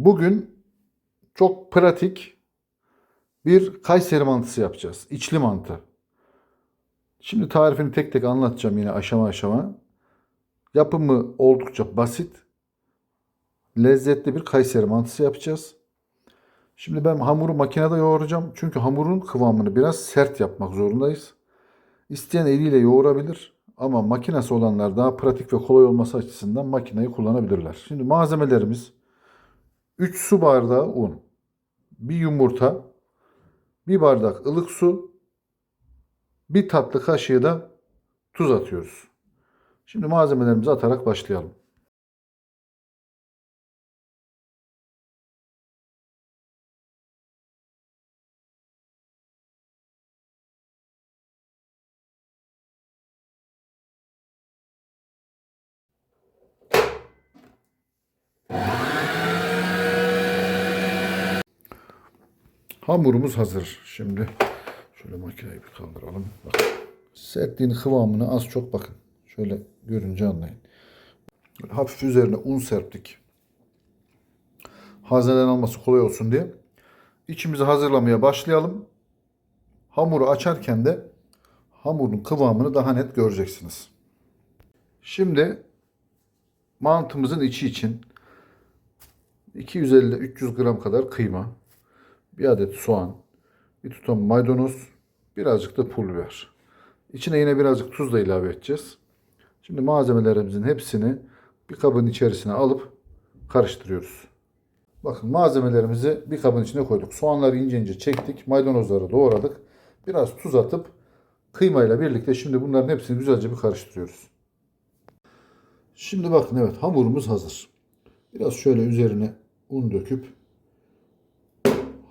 Bugün çok pratik bir Kayseri mantısı yapacağız. İçli mantı. Şimdi tarifini tek tek anlatacağım yine aşama aşama. Yapımı oldukça basit. Lezzetli bir Kayseri mantısı yapacağız. Şimdi ben hamuru makinede yoğuracağım. Çünkü hamurun kıvamını biraz sert yapmak zorundayız. İsteyen eliyle yoğurabilir. Ama makinesi olanlar daha pratik ve kolay olması açısından makineyi kullanabilirler. Şimdi malzemelerimiz 3 su bardağı un, bir yumurta, bir bardak ılık su, bir tatlı kaşığı da tuz atıyoruz. Şimdi malzemelerimizi atarak başlayalım. Hamurumuz hazır. Şimdi şöyle makineyi bir kaldıralım. Bakın. Sertliğini kıvamını az çok bakın. Şöyle görünce anlayın. Böyle hafif üzerine un serptik. Hazneden alması kolay olsun diye. İçimizi hazırlamaya başlayalım. Hamuru açarken de hamurun kıvamını daha net göreceksiniz. Şimdi mantımızın içi için 250-300 gram kadar kıyma, bir adet soğan, bir tutam maydanoz, birazcık da pul biber. İçine yine birazcık tuz da ilave edeceğiz. Şimdi malzemelerimizin hepsini bir kabın içerisine alıp karıştırıyoruz. Bakın malzemelerimizi bir kabın içine koyduk. Soğanları ince ince çektik. Maydanozları doğradık. Biraz tuz atıp kıymayla birlikte şimdi bunların hepsini güzelce bir karıştırıyoruz. Şimdi bakın evet hamurumuz hazır. Biraz şöyle üzerine un döküp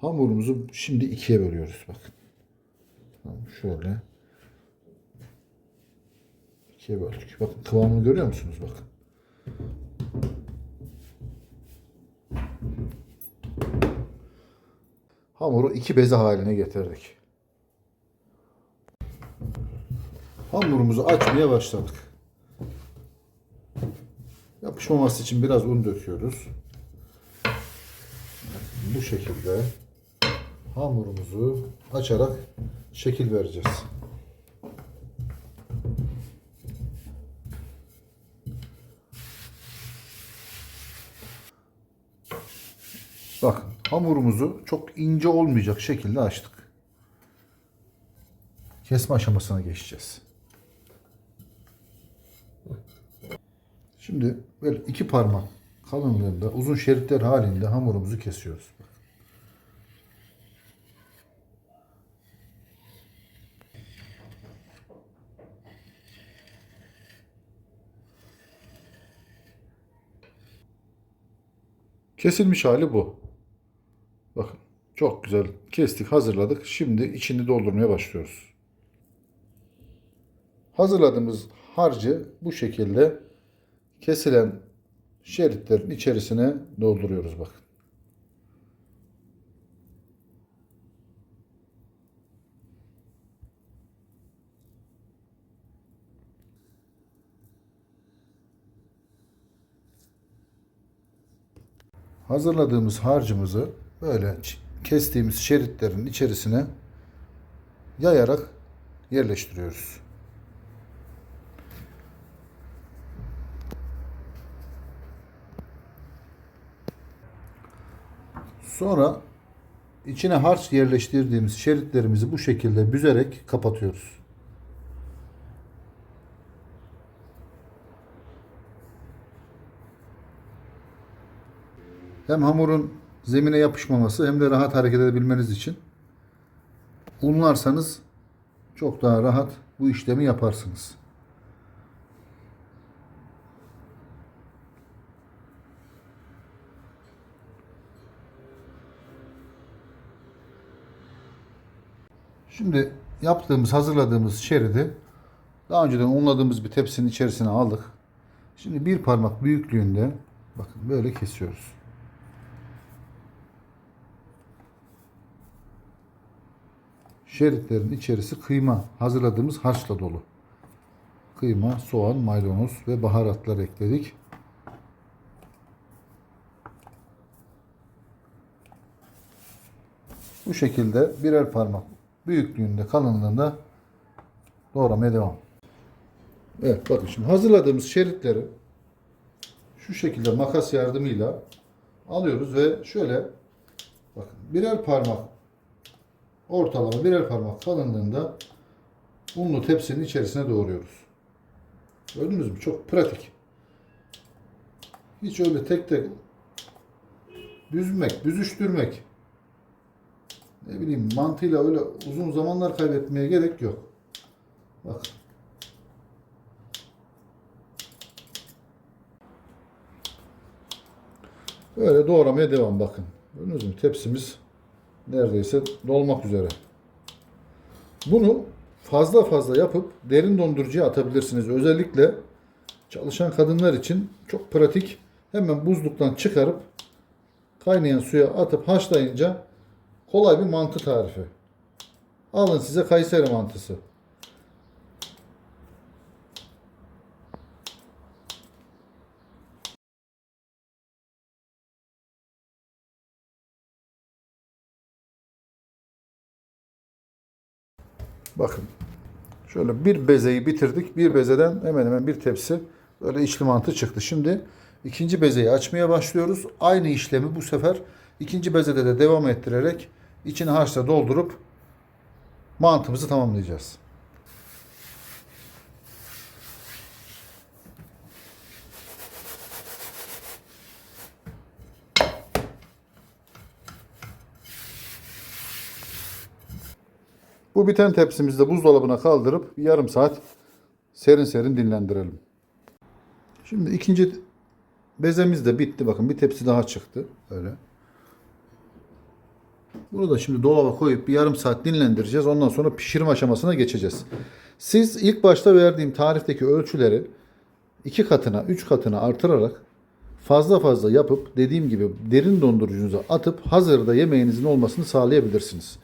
hamurumuzu şimdi ikiye bölüyoruz bakın. Tamam, şöyle ikiye böldük. Bakın kıvamını görüyor musunuz bakın. Hamuru iki beze haline getirdik. Hamurumuzu açmaya başladık. Yapışmaması için biraz un döküyoruz. Bu şekilde hamurumuzu açarak şekil vereceğiz. Bakın hamurumuzu çok ince olmayacak şekilde açtık. Kesme aşamasına geçeceğiz. Şimdi böyle iki parmak kalınlığında uzun şeritler halinde hamurumuzu kesiyoruz. Kesilmiş hali bu. Bakın çok güzel kestik hazırladık. Şimdi içini doldurmaya başlıyoruz. Hazırladığımız harcı bu şekilde kesilen şeritlerin içerisine dolduruyoruz bakın. Hazırladığımız harcımızı böyle kestiğimiz şeritlerin içerisine yayarak yerleştiriyoruz. Sonra içine harç yerleştirdiğimiz şeritlerimizi bu şekilde büzerek kapatıyoruz. Hem hamurun zemine yapışmaması hem de rahat hareket edebilmeniz için unlarsanız çok daha rahat bu işlemi yaparsınız. Şimdi yaptığımız, hazırladığımız şeridi daha önceden unladığımız bir tepsinin içerisine aldık. Şimdi bir parmak büyüklüğünde bakın böyle kesiyoruz. Şeritlerin içerisi kıyma hazırladığımız harçla dolu. Kıyma, soğan, maydanoz ve baharatlar ekledik. Bu şekilde birer parmak büyüklüğünde kalınlığında doğramaya devam. Evet bakın şimdi hazırladığımız şeritleri şu şekilde makas yardımıyla alıyoruz ve şöyle bakın birer parmak ortalama birer parmak kalınlığında unlu tepsinin içerisine doğruyoruz. Gördünüz mü? Çok pratik. Hiç öyle tek tek büzmek, büzüştürmek ne bileyim mantığıyla öyle uzun zamanlar kaybetmeye gerek yok. Bak. Böyle doğramaya devam bakın. Gördünüz mü? Tepsimiz neredeyse dolmak üzere. Bunu fazla fazla yapıp derin dondurucuya atabilirsiniz. Özellikle çalışan kadınlar için çok pratik. Hemen buzluktan çıkarıp kaynayan suya atıp haşlayınca kolay bir mantı tarifi. Alın size Kayseri mantısı. Bakın. Şöyle bir bezeyi bitirdik. Bir bezeden hemen hemen bir tepsi böyle içli mantı çıktı. Şimdi ikinci bezeyi açmaya başlıyoruz. Aynı işlemi bu sefer ikinci bezede de devam ettirerek içini harçla doldurup mantımızı tamamlayacağız. Bu biten tepsimizi de buzdolabına kaldırıp yarım saat serin serin dinlendirelim. Şimdi ikinci bezemiz de bitti. Bakın bir tepsi daha çıktı. Öyle. Bunu da şimdi dolaba koyup bir yarım saat dinlendireceğiz. Ondan sonra pişirme aşamasına geçeceğiz. Siz ilk başta verdiğim tarifteki ölçüleri iki katına, üç katına artırarak fazla fazla yapıp dediğim gibi derin dondurucunuza atıp hazırda yemeğinizin olmasını sağlayabilirsiniz.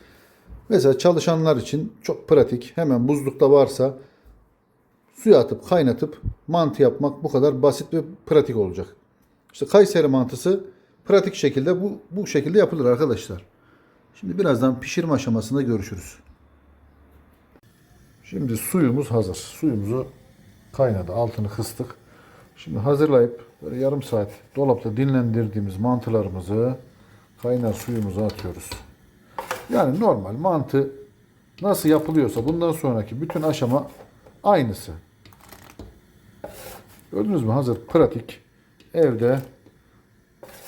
Mesela çalışanlar için çok pratik. Hemen buzlukta varsa suya atıp kaynatıp mantı yapmak bu kadar basit ve pratik olacak. İşte Kayseri mantısı pratik şekilde bu, bu şekilde yapılır arkadaşlar. Şimdi birazdan pişirme aşamasında görüşürüz. Şimdi suyumuz hazır. Suyumuzu kaynadı. Altını kıstık. Şimdi hazırlayıp böyle yarım saat dolapta dinlendirdiğimiz mantılarımızı kaynar suyumuza atıyoruz. Yani normal mantı nasıl yapılıyorsa bundan sonraki bütün aşama aynısı. Gördünüz mü? Hazır pratik evde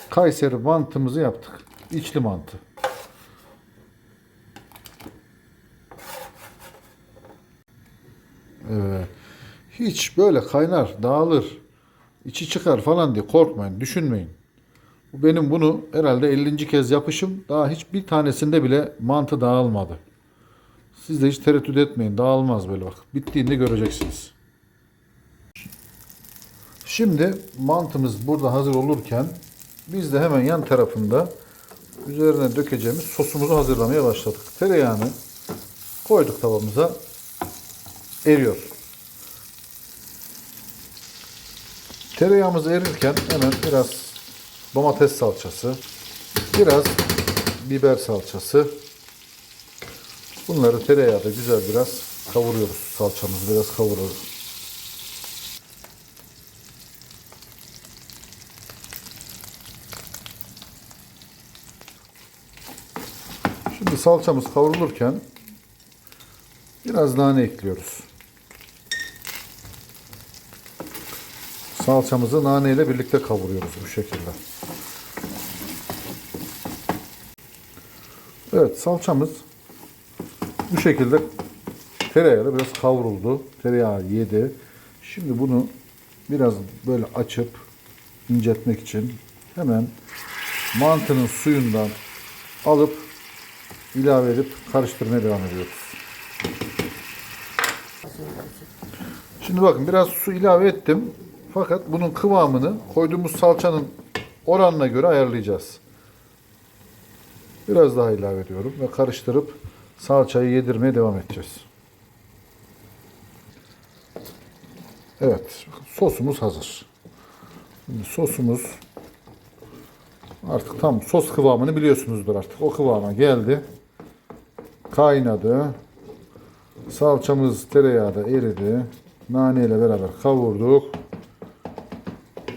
Kayseri mantımızı yaptık. İçli mantı. Evet. Hiç böyle kaynar, dağılır, içi çıkar falan diye korkmayın, düşünmeyin. Benim bunu herhalde 50. kez yapışım. Daha hiçbir tanesinde bile mantı dağılmadı. Siz de hiç tereddüt etmeyin. Dağılmaz böyle bak. Bittiğinde göreceksiniz. Şimdi mantımız burada hazır olurken biz de hemen yan tarafında üzerine dökeceğimiz sosumuzu hazırlamaya başladık. Tereyağını koyduk tavamıza. Eriyor. Tereyağımız erirken hemen biraz domates salçası, biraz biber salçası. Bunları tereyağda güzel biraz kavuruyoruz. Salçamızı biraz kavuruyoruz. Şimdi salçamız kavrulurken biraz nane ekliyoruz. Salçamızı nane ile birlikte kavuruyoruz bu şekilde. Evet salçamız bu şekilde tereyağıyla biraz kavruldu. Tereyağı yedi. Şimdi bunu biraz böyle açıp inceltmek için hemen mantının suyundan alıp ilave edip karıştırmaya devam ediyoruz. Şimdi bakın biraz su ilave ettim. Fakat bunun kıvamını koyduğumuz salçanın oranına göre ayarlayacağız. Biraz daha ilave ediyorum ve karıştırıp salçayı yedirmeye devam edeceğiz. Evet, sosumuz hazır. Şimdi sosumuz artık tam sos kıvamını biliyorsunuzdur artık. O kıvama geldi. kaynadı. Salçamız tereyağda eridi. Nane ile beraber kavurduk.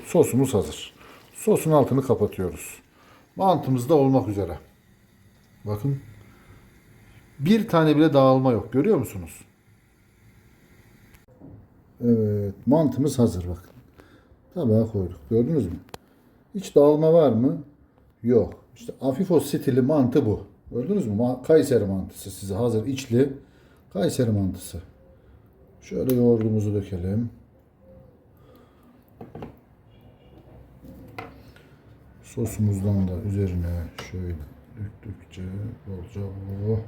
Sosumuz hazır. Sosun altını kapatıyoruz. Mantımız da olmak üzere. Bakın. Bir tane bile dağılma yok. Görüyor musunuz? Evet. Mantımız hazır bakın. Tabağa koyduk. Gördünüz mü? Hiç dağılma var mı? Yok. İşte Afifo stili mantı bu. Gördünüz mü? Kayseri mantısı size hazır içli. Kayseri mantısı. Şöyle yoğurdumuzu dökelim. Sosumuzdan da üzerine şöyle döktükçe bolca oh.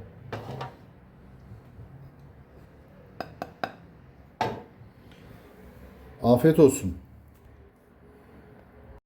Afiyet olsun.